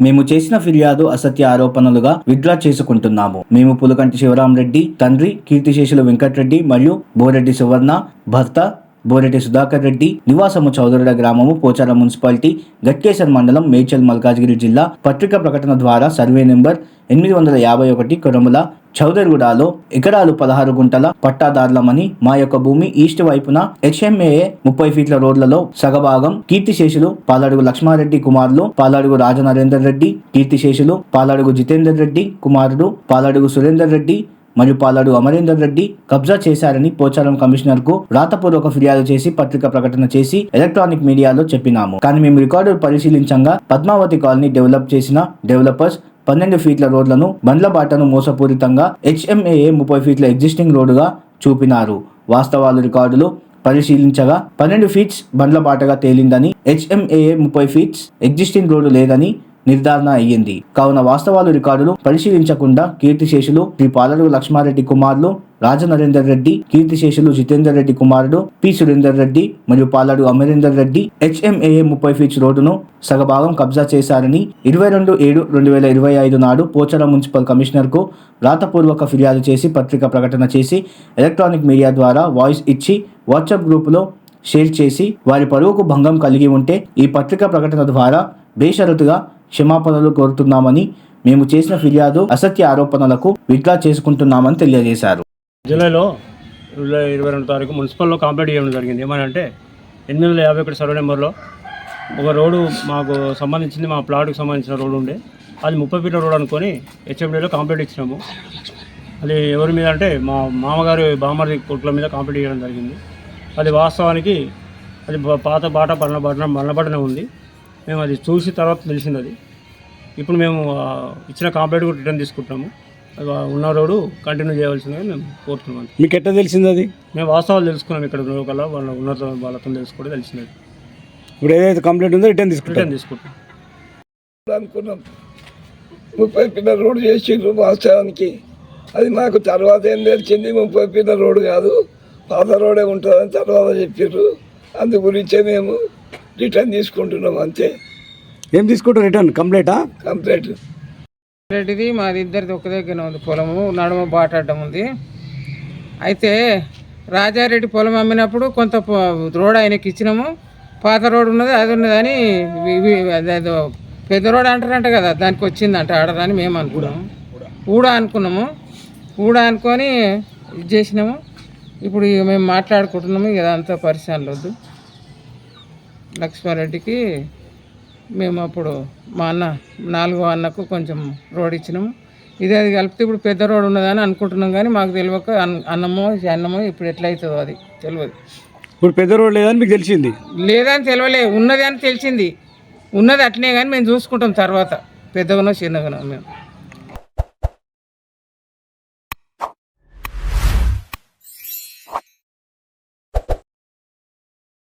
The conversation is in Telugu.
మేము చేసిన ఫిర్యాదు అసత్య ఆరోపణలుగా విత్డ్రా చేసుకుంటున్నాము. మేము పులకంటి శివరామరెడ్డి తండ్రి కీర్తిశేషులు వెంకటరెడ్డి మరియు బోరెడ్డి సువర్ణ భర్త బోరెడ్డి సుధాకర్ రెడ్డి నివాసము చౌదరుడ గ్రామము పోచారం మున్సిపాలిటీ గట్కేశ్వర్ మండలం మేచల్ మల్కాజ్గిరి జిల్లా పత్రికా ప్రకటన ద్వారా సర్వే నెంబర్ ఎనిమిది వందల యాభై ఒకటి కొరముల చౌదరిగూడలో ఎకరాలు పదహారు గుంటల పట్టాదారులమని మా యొక్క భూమి ఈస్ట్ వైపున హెచ్ఎంఏఏ ముప్పై ఫీట్ల రోడ్లలో సగభాగం కీర్తిశేషులు పాలడుగు లక్ష్మారెడ్డి కుమారులు పాలడుగు రాజనరేందర్ రెడ్డి కీర్తిశేషులు పాలడుగు జితేందర్ రెడ్డి కుమారుడు పాలడుగు సురేందర్ రెడ్డి మరియు పాలాడు అమరేందర్ రెడ్డి కబ్జా చేశారని పోచారం కమిషనర్కు రాతపూర్వక ఫిర్యాదు చేసి పత్రిక ప్రకటన చేసి ఎలక్ట్రానిక్ మీడియాలో చెప్పినాము. కానీ మేము రికార్డు పరిశీలించగా పద్మావతి కాలనీ డెవలప్ చేసిన డెవలపర్స్ పన్నెండు ఫీట్ల రోడ్లను బండ్ల బాటను మోసపూరితంగా హెచ్ఎంఏఏ ముప్పై ఫీట్ల ఎగ్జిస్టింగ్ రోడ్డుగా చూపినారు. వాస్తవాలు రికార్డులు పరిశీలించగా పన్నెండు ఫీట్స్ బండ్ల బాటగా తేలిందని హెచ్ఎంఏఏ ముప్పై ఫీట్స్ ఎగ్జిస్టింగ్ రోడ్డు లేదని నిర్ధారణ అయ్యింది. కావున వాస్తవాలు రికార్డులు పరిశీలించకుండా కీర్తిశేషులు శ్రీ పాలరు లక్ష్మారెడ్డి కుమారులు రాజనరేందర్ రెడ్డి కీర్తిశేషులు జితేందర్ రెడ్డి కుమారుడు పి. సురేందర్ రెడ్డి మరియు పాలడు అమరేందర్ రెడ్డి హెచ్ఎంఏఏ ముప్పై ఫీట్స్ రోడ్డును సగభాగం కబ్జా చేశారని ఇరవై రెండు ఏడు రెండు వేల ఇరవై ఐదు నాడు పోచారం మున్సిపల్ కమిషనర్కు రాతపూర్వక ఫిర్యాదు చేసి పత్రిక ప్రకటన చేసి ఎలక్ట్రానిక్ మీడియా ద్వారా వాయిస్ ఇచ్చి వాట్సాప్ గ్రూపులో షేర్ చేసి వారి పరువుకు భంగం కలిగి ఉంటే ఈ పత్రిక ప్రకటన ద్వారా బేషరతుగా క్షమాపణలు కోరుతున్నామని మేము చేసిన ఫిర్యాదు అసత్య ఆరోపణలకు విడ్లా చేసుకుంటున్నామని తెలియజేశారు. జూలైలో జూలై ఇరవై రెండు తారీఖు మున్సిపల్లో కంప్లీట్ చేయడం జరిగింది. ఏమనంటే ఎనిమిది వందల యాభై ఒకటి సర్వే నెంబర్లో ఒక రోడ్డు మాకు సంబంధించింది మా ప్లాట్కి సంబంధించిన రోడ్డు ఉండే. అది ముప్పై ఫీట్ల రోడ్ అనుకొని హెచ్ఎండీలో కంప్లీట్ ఇచ్చినాము. అది ఎవరి మీద అంటే మా మామగారు బామ్మడి కొట్ల మీద కంప్లైంట్ చేయడం జరిగింది. అది వాస్తవానికి అది పాత బాట పడిన బడిన ఉంది. మేము అది చూసి తర్వాత తెలిసింది అది ఇప్పుడు మేము ఇచ్చిన కంప్లీట్ కూడా రిటర్న్ తీసుకుంటున్నాము ఉన్న రోడ్డు కంటిన్యూ చేయవలసిందిగా మేము కోరుతున్నాం. మీకు ఎట్లా తెలిసింది అది మేము వాస్తవాలు తెలుసుకున్నాం ఇక్కడ లోకల్ వాళ్ళ ఉన్నత వాళ్ళతో తెలుసుకోవడం తెలిసింది ఇప్పుడు ఏదైతే కంప్లీట్ ఉందో రిటర్న్ తీసుకుంటాం రిటర్న్ తీసుకుంటాం. అనుకున్నాం. ముప్పై పిల్ల రోడ్డు చేసిండ్రు వాస్తవానికి అది నాకు తర్వాత ఏం తెలిసింది? ముప్పై పిల్ల రోడ్డు కాదు. పాత రోడే ఉంటుందని తర్వాత చెప్పారు అందు గురించే మేము రిటర్న్ తీసుకుంటున్నాం అంతే. ఏం తీసుకుంటారు రిటర్న్? కంప్లీటా? కంప్లీట్. రెడ్డిది మాది ఇద్దరిది ఒక దగ్గర ఉంది పొలము నడుమ బాటాటం ఉంది. అయితే రాజారెడ్డి పొలం అమ్మినప్పుడు కొంత పొ- రోడ్ ఆయనకి ఇచ్చినాము. పాత రోడ్ ఉన్నది అది ఉన్నదని వి- వి- అదేదో పెద్ద రోడ్ అంటారంట కదా దానికి వచ్చిందంట ఆడదని మేము అనుకున్నాము. ఊడా అనుకున్నాము. ఊడా అనుకొని ఇది చేసినాము. ఇప్పుడు ఇక మేము మాట్లాడుకుంటున్నాము ఇక పరిశ్రమలు వద్దు. లక్ష్మారెడ్డికి మేము అప్పుడు మా అన్న నాలుగో అన్నకు కొంచెం రోడ్ ఇచ్చినాము. ఇది అది కలిపితే ఇప్పుడు పెద్ద రోడ్ ఉన్నదని అనుకుంటున్నాం కానీ మాకు తెలియక అన్- అన్నమో అన్నమో ఇప్పుడు ఎట్లయితుందో అది తెలియదు. ఇప్పుడు పెద్ద రోడ్ లేదని మీకు తెలిసింది? లేదని తెలియలే ఉన్నది అని తెలిసింది. ఉన్నది అట్నే కానీ మేము చూసుకుంటాం తర్వాత. పెద్దగానో చిన్నగానో మేము.